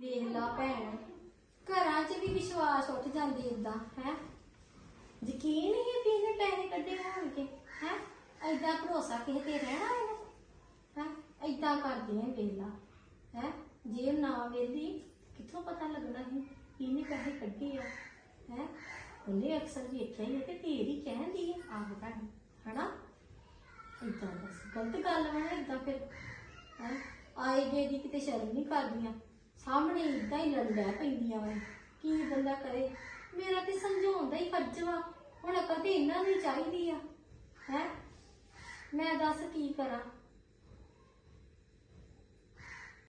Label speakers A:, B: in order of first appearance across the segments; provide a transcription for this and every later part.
A: ਵੇਖ ਲਾ ਭੈਣ, ਘਰਾਂ 'ਚ ਵੀ ਵਿਸ਼ਵਾਸ ਉੱਠ ਜਾਂਦੀ ਇਦਾਂ ਹੈ? ਯਕੀਨ ਹੀ ਵੀ ਇਹਨੇ ਪੈਸੇ ਕੱਢੇ ਹੋਣਗੇ, ਹੈ? ਐਦਾਂ ਭਰੋਸਾ ਕਿਸੇ ਤੇ ਰਹਿਣਾ ਇਹਨੇ, ਹੈ? ਐਦਾਂ ਕਰਦੀਆਂ ਵੇਖ ਲਾ ਹੈ? ਜੇ ਨਾ ਵੇਲੀ, ਕਿੱਥੋਂ ਪਤਾ ਲੱਗਣਾ ਸੀ ਕਿ ਇਹਨੇ ਪੈਸੇ ਕੱਢੇ ਆ, ਹੈ? ਉਹਨੇ ਅਕਸਰ ਵੇਖਿਆ ਹੀ ਹੈ ਤੇ ਤੇਰੀ ਕਹਿੰਦੀ ਹੈ ਆਹ ਭੈਣ, ਹਨਾ? ਇਦਾਂ ਬਸ ਗਲਤ ਗੱਲ ਵਾ ਨਾ ਇਦਾਂ ਫਿਰ, ਹੈਂ? ਆਏ ਗਏ ਦੀ ਕਿਤੇ ਸ਼ਰਮ ਨਹੀਂ ਕਰਦੀਆਂ। ਸਾਹਮਣੇ ਇਦਾਂ ਹੀ ਲੜਦਾ ਪੈਂਦੀਆਂ ਵਾ। ਕੀ ਬੰਦਾ ਕਰੇ? ਮੇਰਾ ਤੇ ਸਮਝਾਉਣ ਦਾ ਹੀ ਫਰਜ਼ ਵਾ। ਹੁਣ ਅਕਲ ਤੇ ਇਹਨਾਂ ਹੀ ਚਾਹੀਦੀ ਆ। ਹੈ? ਮੈਂ ਦੱਸ ਕੀ ਕਰਾਂ?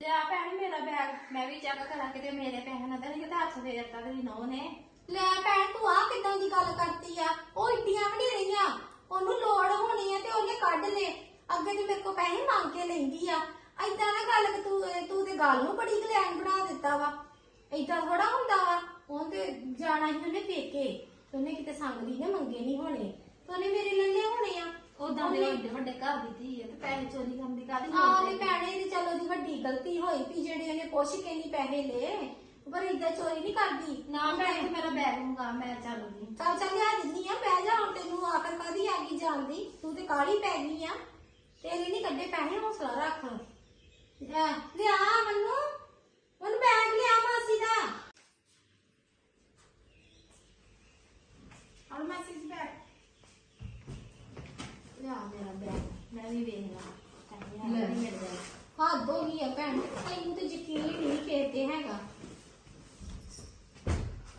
B: ਲਿਆ ਭੈਣ ਮੇਰਾ ਬੈਗ ਮੈਂ ਵੀ ਚੈੱਕ ਕਰਾਂ ਕਿਤੇ ਮੇਰੇ ਪੈਸੇ ਨਾ ਦੇਣ ਕਿਤੇ ਹੱਥ ਦੇ ਦਿੱਤਾ ਤੇਰੀ ਨੌ ਨੇ।
A: ਲੈ ਭੈਣ ਤੂੰ ਆ ਕਿਦਾਂ ਦੀ ਗੱਲ ਕਰਤੀ ਆ? ਉਹ ਇੱਡੀਆਂ ਵੀ ਨਹੀਂ ਰਹੀਆਂ। ਉਹਨੂੰ ਲੋੜ ਹੋਣੀ ਆ ਤੇ ਉਹਨੇ ਕੱਢ ਲੈ। ਅੱਗੇ ਤੇ ਮੇਰੇ ਕੋ ਪੈਸੇ ਮੰਗ ਕੇ ਲੈਂਦੀ ਆ। ਐਦਾਂ ਨਾ ਗੱਲ ਕਿ ਤੂੰ ਤੂੰ ਤੇ ਗੱਲ ਨੂੰ ਬੜੀ ਗਲੈਨ ਬਣਾ ਦਿੱਤਾ ਵਾ। ਏਦਾਂ ਥੋੜਾ ਹੁੰਦਾ ਵਾ। ਉਹ ਤੇ ਜਾਣਾ ਹੀ ਉਹਨੇ ਪੇਕੇ। ਤੇ ਉਹਨੇ ਕਿਤੇ ਸੰਗਦੀ ਨੇ ਮੰਗੇ ਨਹੀਂ ਹੋਣੇ। ਤੇ ਉਹਨੇ ਮੇਰੇ ਲੱਲੇ ਹੋਣੇ ਆ।
B: ਉਦਾਂ ਦੇ
A: ਉਹਨੇ-
B: ਵੱਡੇ ਵੱਡੇ ਘਰ ਦੀ ਧੀ ਹੈ ਤੇ ਪੈਸੇ ਚੋਰੀ ਕਰਨ ਦੀ ਕਾਹਦੀ
A: ਆਹ ਵੀ ਭੈਣੇ ਦੀ ਚਲੋ ਦੀ ਵੱਡੀ ਗਲਤੀ ਹੋਈ ਵੀ ਜਿਹੜੇ ਉਹਨੇ ਪੁੱਛ ਕੇ ਨਹੀਂ ਪੈਸੇ ਲਏ ਪਰ ਏਦਾਂ ਚੋਰੀ ਨਹੀਂ ਕਰਦੀ।
B: ਨਾ ਭੈਣ ਤੂੰ ਮੇਰਾ ਬੈਗ ਮੰਗਾ ਮੈਂ ਚੱਲਦੀ
A: ਚੱਲ ਚੱਲ ਲਿਆ ਦਿੰਦੀ ਆ ਬਹਿ ਜਾ ਹੁਣ ਤੈਨੂੰ ਆਖਰ ਕਾਦੀ ਆ ਗਈ ਜਾਂਦੀ ਤੂੰ ਤੇ ਕਾਲੀ ਪੈ ਗਈ ਆ। ਤੇਰੇ ਨਹੀਂ ਕੱਢੇ ਪੈਸੇ ਹੌਸਲਾ ਰੱਖ। ਲੈ ਲਿਆ ਮੈਨੂੰ। ਮੈਨੂੰ ਬੈਗ ਲਿਆ ਮਾਸੀ ਦਾ।
B: ਬੈਗ
A: ਲਿਆ ਮੇਰਾ ਬੈਗ
B: ਮੈਂ ਵੀ ਵੇਖ ਲਾ। ਪੈਸੇ
A: ਲੈ।
B: ਆ ਨਹੀਂ ਮਿਲ ਜਾਣਾ
A: ਹੱਦ ਹੋ ਗਈ ਆ ਭੈਣ। ਤੈਨੂੰ ਤੇ ਯਕੀਨ ਹੀ ਨਹੀਂ ਕਰਦੇ ਹੈਗਾ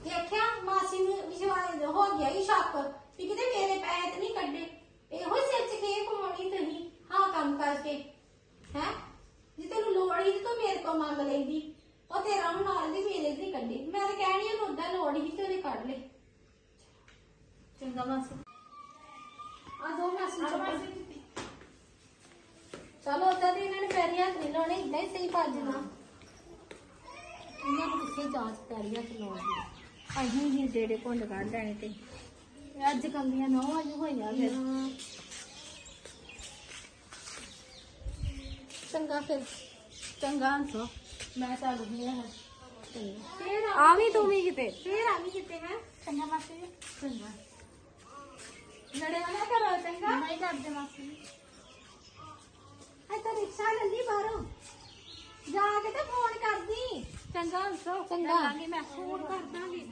A: ਦੇਖਿਆ ਮਾਸੀ ਨੂੰ ਵਿਸ਼ਵਾਸ ਹੋ ਗਿਆ ਹੀ ਸ਼ੱਕ ਵੀ ਕਿਤੇ ਮੇਰੇ ਪੈਸੇ ਤੇ ਨਹੀਂ ਕੱਢੇ ਇਹੋ ਹੀ ਸਿਰ ਚ ਖੇਪ ਪਾਉਣੀ ਤੁਸੀਂ ਹਾਂ ਕੰਮ ਕਰਕੇ ਹੈ ਜੇ ਤੈਨੂੰ ਲੋੜ ਹੀ ਤੂੰ ਮੇਰੇ ਕੋਲ ਮੰਗ ਲੈਂਦੀ। ਉਹ ਹੁਣ ਨਾਲ ਦੀ ਮੇਰੇ ਤੇ ਕੱਢੇ। ਮੈਂ ਤਾਂ ਕਹਿਣੀ ਉਹਨੂੰ ਉਦਾਂ ਲੋੜ ਹੀ ਤੇ ਉਹਨੇ ਕੱਢ ਲਏ।
B: ਚੰਗਾ ਮਾਸੀ।
A: ਆ ਦੋ ਮਾਸੀ ਚਲੋ ਉਦਾਂ ਤੇ ਇਹਨਾਂ ਨੇ ਪੈਰੀ ਹੱਥ ਨਹੀਂ ਲਾਉਣੇ ਇਦਾਂ ਹੀ ਸਹੀ ਭੱਜਣਾ ਇਹਨਾਂ ਨੂੰ ਕਿੱਥੇ ਜਾਂਚ ਪੈਰੀ ਹੱਥ ਲਾਉਣ ਦੀ? ਅਸੀਂ ਹੀ ਜਿਹੜੇ ਘੁੰਡ ਕੱਢ ਲੈਣੇ ਤੇ।
B: ਅੱਜ ਕੱਲ ਦੀਆਂ ਨੌ ਅੱਜ ਹੋਈਆਂ ਫਿਰ।
A: ਚੰਗਾ ਫਿਰ।
B: ਚੰਗਾ ਹੰਸੋ ਮੈਂ ਚੱਲਦੀ ਹਾਂ
A: ਫੇਰ
B: ਆ ਵੀ ਤੂੰ ਵੀ ਕਿਤੇ
A: ਫੇਰ ਆ ਵੀ ਕਿਤੇ ਹੈ
B: ਚੰਗਾ ਮਾਸੀ
A: ਚੰਗਾ
B: ਲੜਿਆ ਨਾ ਕਰੋ ਚੰਗਾ ਨਹੀਂ ਕਰਦੇ ਮਾਸੀ
A: ਆ ਤਾਂ ਰਿਕਸ਼ਾ ਲੱਲੀ ਬਾਹਰੋਂ ਜਾ ਕੇ ਤੇ ਫੋਨ ਕਰਦੀ
B: ਚੰਗਾ ਹੰਸੋ
A: ਚੰਗਾ।
B: ਕਰਾਂਗੀ ਮੈਂ ਫੋਨ ਕਰ ਦਾਂਗੀ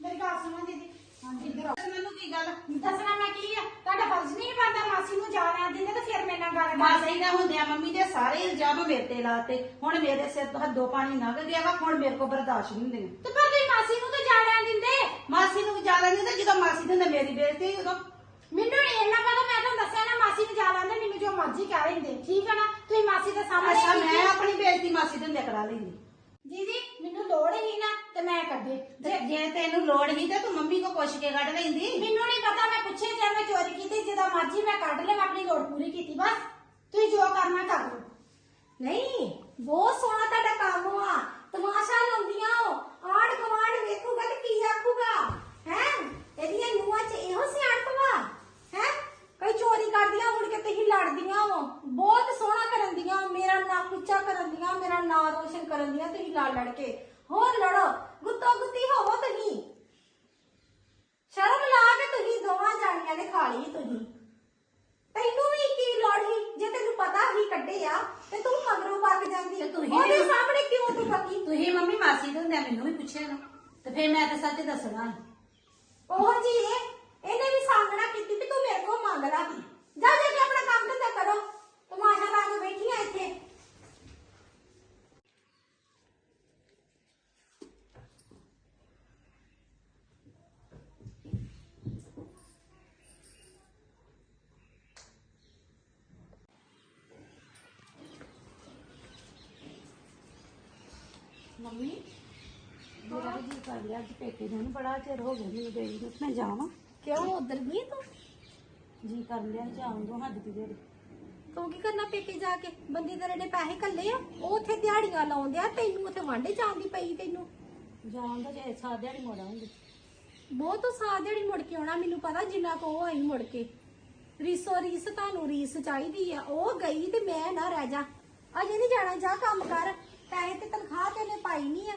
C: ਮੇਰੀ ਗੱਲ ਸੁਣੋ ਦੀਦੀ ਹਾਂਜੀ ਇੱਧਰ ਆਓ
D: ਮੈਨੂੰ ਕੀ ਗੱਲ?
C: ਦੱਸਣਾ ਮੈਂ ਕੀ ਆ? ਤੁਹਾਡਾ ਫਰਜ਼ ਨਹੀਂ ਬਣਦਾ ਮਾਸੀ ਨੂੰ ਜਾਣਾ ਦਿੰਦੇ ਤੇ ਫਿਰ ਮੇਰੇ ਨਾਲ ਗੱਲ
D: ਮਾਸੀ ਨੇ ਹੁੰਦਿਆਂ ਮੰਮੀ ਦੇ ਸਾਰੇ ਇਲਜ਼ਾਮ ਮੇਰੇ ਤੇ ਲਾਤੇ। ਹੁਣ ਮੇਰੇ ਸਿਰ ਤੋਂ ਹੱਦੋਂ ਪਾਣੀ ਲੰਘ ਗਿਆ ਵਾ ਹੁਣ ਮੇਰੇ ਕੋਲ ਬਰਦਾਸ਼ਤ ਨਹੀਂ ਹੁੰਦੀਆਂ।
C: ਤੇ ਪਰ ਤੁਸੀਂ ਮਾਸੀ ਨੂੰ ਤਾਂ ਜਾਣਾ ਦਿੰਦੇ।
D: ਮਾਸੀ ਨੂੰ ਜਾ ਲੈਂਦੇ ਤੇ ਜਦੋਂ ਮਾਸੀ ਦੇ ਹੁੰਦੇ ਮੇਰੀ ਬੇਇੱਜ਼ਤੀ ਉਦੋਂ।
C: ਮੈਨੂੰ ਨਹੀਂ ਇੰਨਾ ਪਤਾ ਮੈਂ ਤੁਹਾਨੂੰ ਦੱਸਿਆ ਨਾ ਮਾਸੀ ਨੂੰ ਜਾ ਲੈਂਦੇ ਮੈਨੂੰ ਜੋ ਮਰਜ਼ੀ ਕਹਿ ਲੈਂਦੇ। ਠੀਕ ਹੈ ਨਾ? ਤੁਸੀਂ ਮਾਸੀ ਦੇ ਸਾਹਮਣੇ
D: ਅੱਛਾ। ਮੈਂ ਆਪਣੀ ਬੇਇੱਜ਼ਤੀ ਮਾਸੀ ਦੇ ਹੁੰਦੇ ਕਰਾ ਲੈਂਦੀ।
C: ਦੀਦੀ ਮੈਨੂੰ ਲੋੜ ਹੀ ਨਾ ਤੇ ਮੈਂ ਕੱਢੇ
D: ਤੇ ਜੇ ਤੈਨੂੰ ਲੋੜ ਹੀ ਤੇ ਤੂੰ ਮੰਮੀ ਕੋ ਪੁੱਛ ਕੇ ਕੱਢ ਲੈਂਦੀ।
C: ਮੈਨੂੰ ਨਹੀਂ ਪਤਾ ਮੈਂ ਪੁੱਛੇ ਜੇ ਮੈਂ ਚੋਰੀ ਕੀਤੀ ਜਦੋਂ ਮਰਜ਼ੀ ਮੈਂ ਕੱਢ ਲੈ ਮੈਂ ਆਪਣੀ ਲੋੜ ਪੂਰੀ ਕੀਤੀ ਬਸ। ਤੁਸੀਂ ਜੋ ਕਰਨਾ ਕਰ ਲਓ।
A: ਨਹੀਂ ਬਹੁਤ ਸੋਹਣਾ ਤੁਹਾਡਾ ਕੰਮ ਆ। ਤਮਾਸ਼ਾ ਲਾਉਂਦੀਆਂ ਆੜ ਗਵਾੜ ਵੇਖੂਗਾ ਤੇ ਕੀ ਆਖੂਗਾ ਹੈ ਇਹਦੀਆਂ ਨੂੰਹਾਂ 'ਚ ਇਹੋ ਸਿਆਣਪ ਵਾ ਹੈ ਕਈ ਚੋਰੀ ਕਰਦੀਆਂ ਮੁੜ ਕੇ ਤੁਸੀਂ ਲੜਦੀਆਂ ਹੋ ਬਹੁਤ ਸੋਹਣਾ ਕਰਨ ਦੀਆਂ ਮੇਰਾ ਨਾਂ ਉੱਚਾ ਕਰਨ ਦੀਆਂ ਮੇਰਾ ਨਾਂ ਰੋਸ਼ਨ ਕਰਨ ਦੀਆਂ ਤੁਸੀਂ ਲੜ ਕੇ ਹੋਰ ਲੜੋ ਗੁੱਤੋ ਗੁੱਤੀ ਹੋਵੋ ਤੁਸੀਂ। ਸ਼ਰਮ ਲਾ ਕੇ ਤੁਸੀਂ ਦੋਵਾਂ ਜਾਣੀਆਂ ਨੇ ਖਾ ਲਈ ਤੁਸੀਂ। ਤੈਨੂੰ ਵੀ ਕੀ ਲੋੜ ਸੀ? ਜੇ ਤੈਨੂੰ ਪਤਾ ਹੀ ਕੱਢੇ ਆ ਤੇ ਤੂੰ ਮਗਰੋਂ ਵਗ ਜਾਂਦੀ।
D: ਤੇ ਤੂੰ ਹੀ
A: ਉਹਦੇ ਸਾਹਮਣੇ ਕਿਉਂ ਤੂੰ ਪੱਕੀ
D: ਤੁਸੀਂ ਮੰਮੀ ਮਾਸੀ ਦੇ ਹੁੰਦਿਆਂ ਮੈਨੂੰ ਵੀ ਪੁੱਛਿਆ ਨਾ ਤੇ ਫੇਰ ਮੈਂ ਤਾਂ ਸੱਚ ਦੱਸਣਾ ਸੀ।
A: ਉਹ ਜੀ ਇਹ ਇਹਨੇ ਵੀ ਸਾਹਮਣਾ ਕੀਤੀ ਵੀ ਤੂੰ ਮੇਰੇ ਕੋਲ ਮੰਗ ਲਾ ਜਾ ਜਾ ਕੇ ਆਪਣਾ ਕੰਮ ਧੰਦਾ ਕਰੋ। ਤਮਾਸ਼ਾ ਲਾ ਕੇ ਬੈਠੀ ਆ ਇੱਥੇ।
D: ਮੰਮੀ। ਮੇਰਾ ਵੀ ਜੀ ਕਰ ਲਿਆ ਅੱਜ ਪੇਕੇ ਜਾਣ ਬੜਾ ਚਿਰ ਹੋ ਗਿਆ ਮੈਨੂੰ ਗਈ ਨੂੰ। ਮੈਂ ਜਾਵਾਂ।
A: ਕਿਉਂ? ਉਧਰ ਗਈ ਤੂੰ?
D: ਜੀ ਕਰ ਲਿਆ ਜਾਣ ਦੋ ਹੱਦ ਦੀ ਦੇਰ।
A: ਤੂੰ ਕੀ ਕਰਨਾ ਪੇਕੇ ਜਾ ਕੇ? ਬੰਦੀ ਤੇਰੇ ਨੇ ਪੈਸੇ ਕੱਲੇ ਆ। ਉਹ ਉੱਥੇ ਦਿਹਾੜੀਆਂ ਲਾਉਂਦੇ ਆ ਤੈਨੂੰ ਉੱਥੇ ਵਾਂਡੇ ਜਾਣ ਦੀ ਪਈ ਤੈਨੂੰ।
D: ਜਾਣ ਜੇ ਸਾਹ ਦਿਹਾੜੀ ਮੋੜ ਆਉਂਗੀ
A: ਬਹੁਤ ਸਾਹ ਦਿਹਾੜੀ ਮੁੜ ਕੇ ਆਉਣਾ ਮੈਨੂੰ ਪਤਾ ਜਿੰਨਾ ਕੋ ਉਹ ਆਈ ਮੁੜ ਕੇ। ਰੀਸੋ ਰੀਸ ਤੁਹਾਨੂੰ ਰੀਸ ਚਾਹੀਦੀ ਆ। ਉਹ ਗਈ ਤੇ ਮੈਂ ਨਾ ਰਹਿ ਜਾ। ਅਜੇ ਨਹੀਂ ਜਾਣਾ ਜਾ ਕੰਮ ਕਰ ਪੈਸੇ ਤੇ ਤਨਖਾਹ ਤੇ ਉਹਨੇ ਪਾਈ ਨਹੀਂ ਆ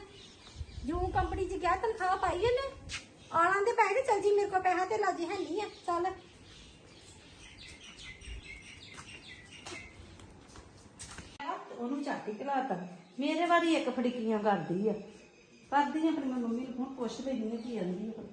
A: ਜੂ ਕੰਪਨੀ 'ਚ ਗਿਆ ਤਨਖਾਹ ਪਾਈ ਉਹਨੇ? ਆਲਾਂ ਦੇ ਪੈਸੇ ਚੱਲ ਜੀ, ਮੇਰੇ ਕੋਲ ਪੈਸਾ ਤੇ ਲਾਜੀ ਹੈ ਨਹੀਂ ਆ, ਚੱਲ।
D: ਉਹਨੂੰ ਝਾਟੀ ਘਲਾਤਾ। ਮੇਰੇ ਵਾਰੀ ਇੱਕ ਫੜਕੀਆਂ ਕਰਦੀ ਆ। ਕਰਦੀ ਆ ਆਪਣੀ ਮੈਂ ਮੰਮੀ ਨੂੰ ਹੁਣ ਪੁੱਛ ਲੈਣੀ ਆ ਕੀ ਆਂਦੀ ਆ।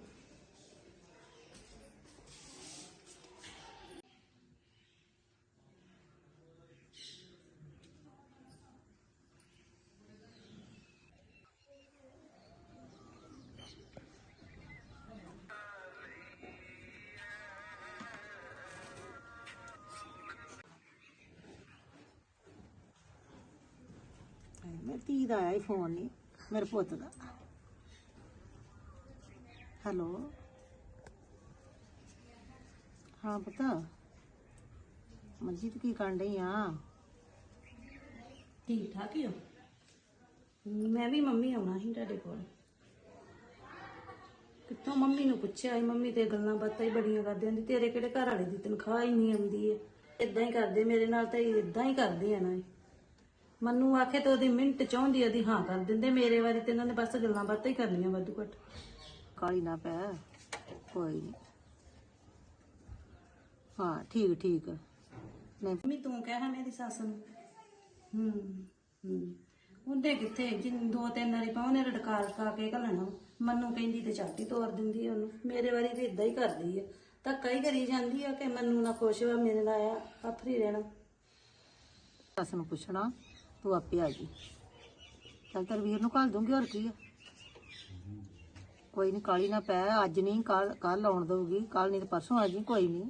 E: ਮੇਰੀ ਧੀ ਦਾ ਆਇਆ ਫੋਨ ਨਹੀਂ ਮੇਰੇ ਪੁੱਤ ਦਾ। ਹੈਲੋ ਹਾਂ ਪਤਾ। ਮਨਜੀਤ ਕੀ ਕਰਨ ਡਈ ਆ?
D: ਠੀਕ ਠਾਕ ਹੀ ਹੋ ਮੈਂ ਵੀ ਮੰਮੀ ਆਉਣਾ ਸੀ ਤੁਹਾਡੇ ਕੋਲ। ਕਿੱਥੋਂ ਮੰਮੀ ਨੂੰ ਪੁੱਛਿਆ ਸੀ? ਮੰਮੀ ਤੇ ਗੱਲਾਂ ਬਾਤਾਂ ਹੀ ਬੜੀਆਂ ਕਰਦੇ ਹੁੰਦੀ। ਤੇਰੇ ਕਿਹੜੇ ਘਰ ਵਾਲੇ ਦੀ ਤਨਖਾਹ ਹੀ ਨਹੀਂ ਆਉਂਦੀ ਏ? ਇਦਾਂ ਹੀ ਕਰਦੇ, ਮੇਰੇ ਨਾਲ ਤਾਂ ਇਦਾਂ ਹੀ ਕਰਦੇ ਆ ਨਾ। ਇਹ। ਮੰਨੂ ਆਖੇ ਤਾਂ ਉਹਦੀ ਮਿੰਟ ਚਾਹੁੰਦੀ ਉਹਦੀ ਹਾਂ ਕਰ ਦਿੰਦੇ। ਮੇਰੇ ਵਾਰੀ ਤੇ ਇਹਨਾਂ ਨੇ ਬਸ ਗੱਲਾਂ ਬਾਤਾਂ ਹੀ ਕਰਨੀਆਂ ਵਾਧੂ ਘੱਟ।
E: ਕਾਲੀ ਨਾ ਪੈ। ਕੋਈ ਨਹੀਂ ਹਾਂ ਠੀਕ ਠੀਕ। ਨਹੀਂ।
D: ਮੰਮੀ ਤੂੰ ਕਹਿ ਹਾਂ ਮੇਰੀ ਸੱਸ ਨੂੰ। ਹੂੰ ਹੂੰ। ਉਹਦੇ ਕਿੱਥੇ? ਜਿੰਨ ਦੋ ਤਿੰਨ ਵਾਰੀ ਪਾਉਨੇ ਰੜਕਾ ਰੜਕਾ ਕੇ ਘਲਣਾ। ਮੰਨੂ ਕਹਿੰਦੀ ਤੇ ਛਾਤੀ ਤੋੜ ਦਿੰਦੀ ਉਹਨੂੰ। ਮੇਰੇ ਵਾਰੀ ਤੇ ਇਦਾਂ ਹੀ ਕਰਦੀ ਆ। ਧੱਕਾ ਹੀ ਕਰੀ ਜਾਂਦੀ ਆ ਕਿ ਮੰਨੂ ਨਾ ਖੁਸ਼ ਵਾ ਮੇਰੇ ਨਾਲ ਆ ਆਫਰੀ ਰਹਿਣਾ।
E: ਸੱਸ ਨੂੰ ਪੁੱਛਣਾ। ਤੂੰ ਆਪੇ ਆ ਜੀ। ਚੱਲ ਤੇਰੇ ਵੀਰ ਨੂੰ ਘੱਲ ਦੂੰਗੀ, ਹੋਰ ਕੀ ਆ। ਕੋਈ ਨਹੀਂ ਕਾਲੀ ਨਾ ਪੈ, ਅੱਜ ਨਹੀਂ ਕੱਲ ਕੱਲ ਆਉਣ ਦਊਗੀ ਕੱਲ ਨਹੀਂ ਤੇ ਪਰਸੋਂ ਆ ਜੀ, ਕੋਈ ਨਹੀਂ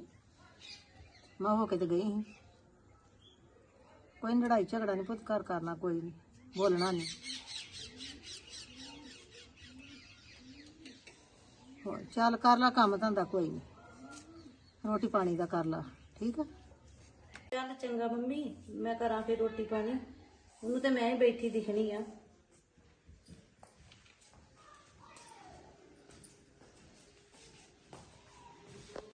E: ਮੈਂ ਹੋ ਕੇ ਤੇ ਗਈ ਸੀ। ਕੋਈ ਲੜਾਈ ਝਗੜਾ ਨਹੀਂ ਪੁੱਤ, ਘਰ ਕਰਨਾ ਕੋਈ ਨਹੀਂ ਬੋਲਣਾ ਨਹੀਂ ਹੋਰ, ਚੱਲ ਕਰ ਲਾ ਕੰਮ ਧੰਦਾ, ਕੋਈ ਨਹੀਂ ਰੋਟੀ ਪਾਣੀ ਦਾ ਕਰ ਲਾ, ਠੀਕ ਆ?
D: ਚੱਲ ਚੰਗਾ ਮੰਮੀ, ਮੈਂ ਕਰਾਂ ਫੇ ਰੋਟੀ ਪਾਣੀ। ਉਹਨੂੰ ਤੇ ਮੈਂ ਹੀ ਬੈਠੀ ਦਿਖਣੀ ਆ।